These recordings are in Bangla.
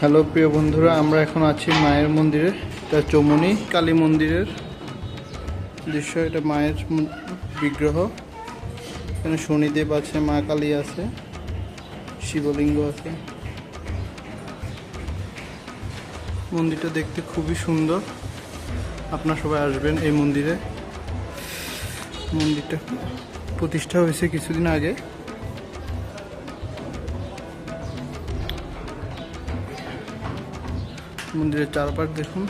হ্যালো, প্রিয় বন্ধুরা, আমরা এখন আছি মায়ের মন্দিরে এটা চমনি কালী মন্দিরের দৃশ্য, এটা মায়ের বিগ্রহ। এখানে শনিদেব আছে, মা কালী আছে, শিবলিঙ্গ আছে। মন্দিরটা দেখতে খুবই সুন্দর। আপনারা সবাই আসবেন এই মন্দিরে। মন্দিরটা প্রতিষ্ঠা হয়েছে কিছুদিন আগে। মন্দিরের চারপাশ দেখুন।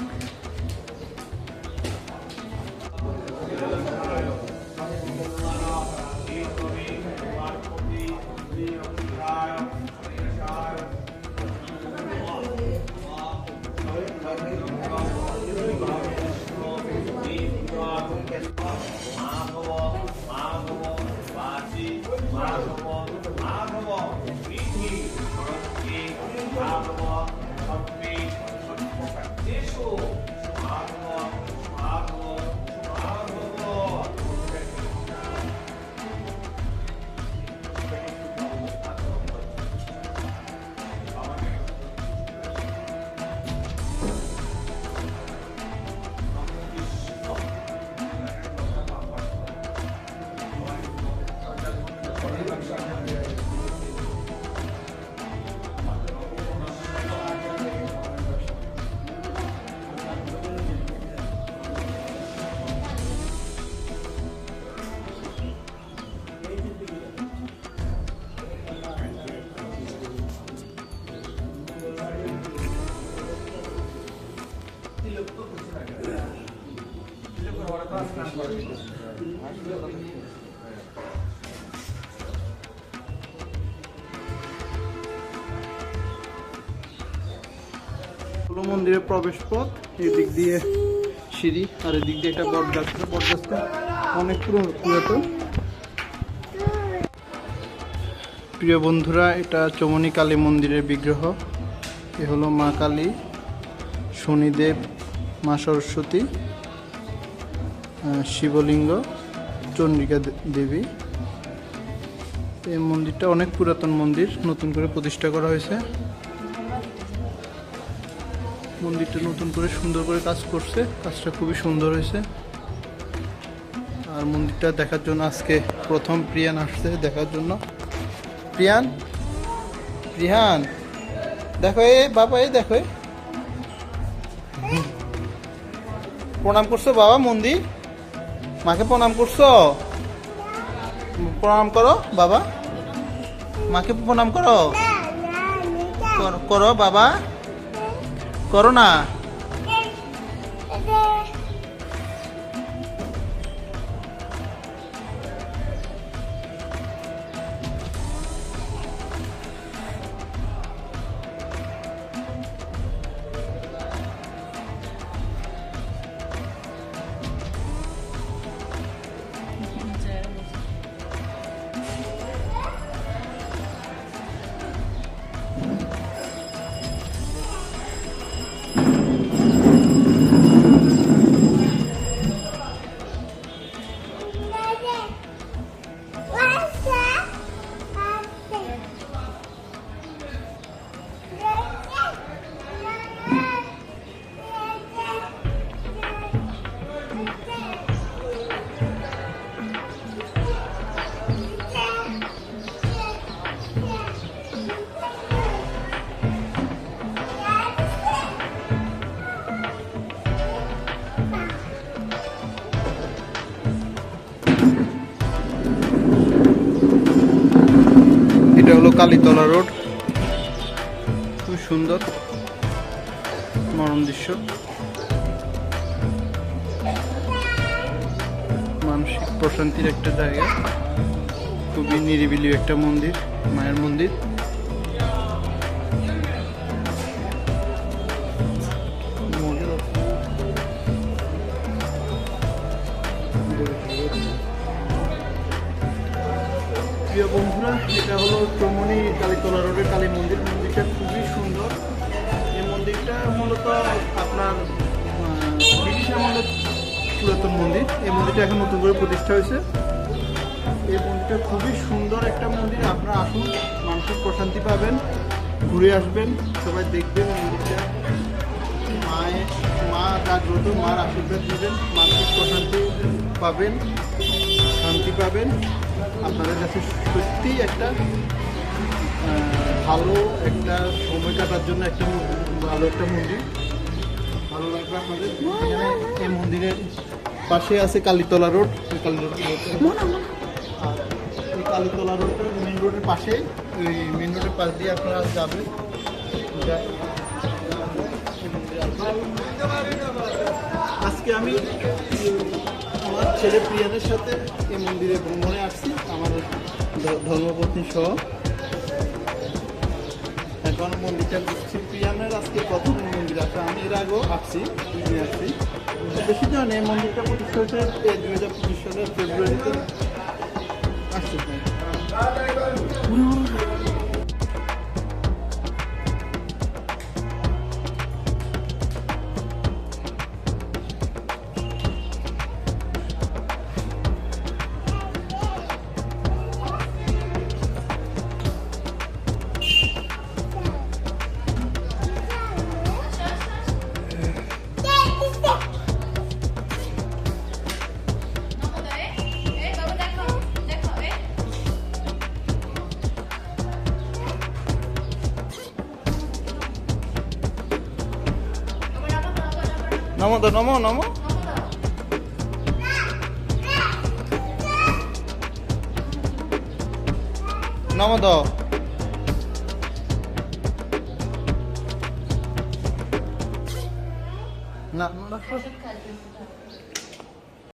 হলো মন্দিরের প্রবেশ পথ এদিক দিয়ে সিঁড়ি, আর এদিক দিয়ে এটা বটগাছটা বটগাছটা অনেক পুরো- পুরাতন। প্রিয় বন্ধুরা, এটা চমনি কালী মন্দিরের বিগ্রহ। এ হলো মা কালী, শনিদেব, মা সরস্বতী। শিবলিঙ্গ, চন্দ্রিকা দে- দেবী। এই মন্দিরটা অনেক পুরাতন মন্দির, নতুন করে প্রতিষ্ঠা করা হয়েছে। মন্দিরটা নতুন করে সুন্দর করে কাজ করছে, কাজটা খুবই সুন্দর হয়েছে। আর মন্দিরটা দেখার জন্য আজকে প্রথম প্রিয়ান আসছে দেখার জন্য। প্রিয়ান? প্রিয়ান? দেখো এ, বাবা, এ দেখো প্রণাম করছ বাবা মন্দির? মাকে প্রণাম করছ? প্রণাম করো বাবা। মাকে প্রণাম করো। কর- বাবা। করো না। কালীতলা রোড। খুব সুন্দর মরম দৃশ্য। মানসিক প্রশান্তির একটা জায়গা। খুবই নিরিবিলি একটা মন্দির, মায়ের মন্দির। বন্ধুরা, এটা হলো চৌমনি কালীতলা রোডের কালী মন্দির। মন্দিরটা খুবই সুন্দর। এই মন্দিরটা মূলত আপনার ব্রিটিশ আমলের পুরাতন মন্দির। এই মন্দিরটা এখন নতুন করে প্রতিষ্ঠা হয়েছে। এই মন্দিরটা খুবই সুন্দর একটা মন্দির। আপনারা আসুন মানসিক প্রশান্তি পাবেন, ঘুরে আসবেন, সবাই দেখবেন মন্দিরটা। মায়ের, মা জাগ্রত মার আশীর্বাদ নেবেন মানসিক প্রশান্তি পাবেন। শান্তি পাবেন। আপনাদের কাছে সত্যি একটা ভালো একটা সময় কাটার জন্য একটা ভালো একটা মন্দির। ভালো লাগবে আপনাদের। এই মন্দিরের পাশে আছে কালীতলা রোড। কালীতলা রোড আর এই কালীতলা রোড মেন রোডের পাশে ওই মেন রোডের পাশ দিয়ে আপনারা যাবেন। আজকে আমি ছেলে প্রিয়াদের সাথে এই মন্দিরে ভ্রমণে আসছি, আমার ধর্মপত্নী সহ। এখন মন্দিরটা ঘুরছি। প্রিয়ানের আজকে প্রথম মন্দির আসা আমি এর আগেও আসছি আসছি। বেশি জানি এই মন্দিরটা প্রতিষ্ঠা হয়েছে দুই হাজার পঁচিশ সালের ফেব্রুয়ারিতে। আসছে। নমো তো নমো নমো। নমো না না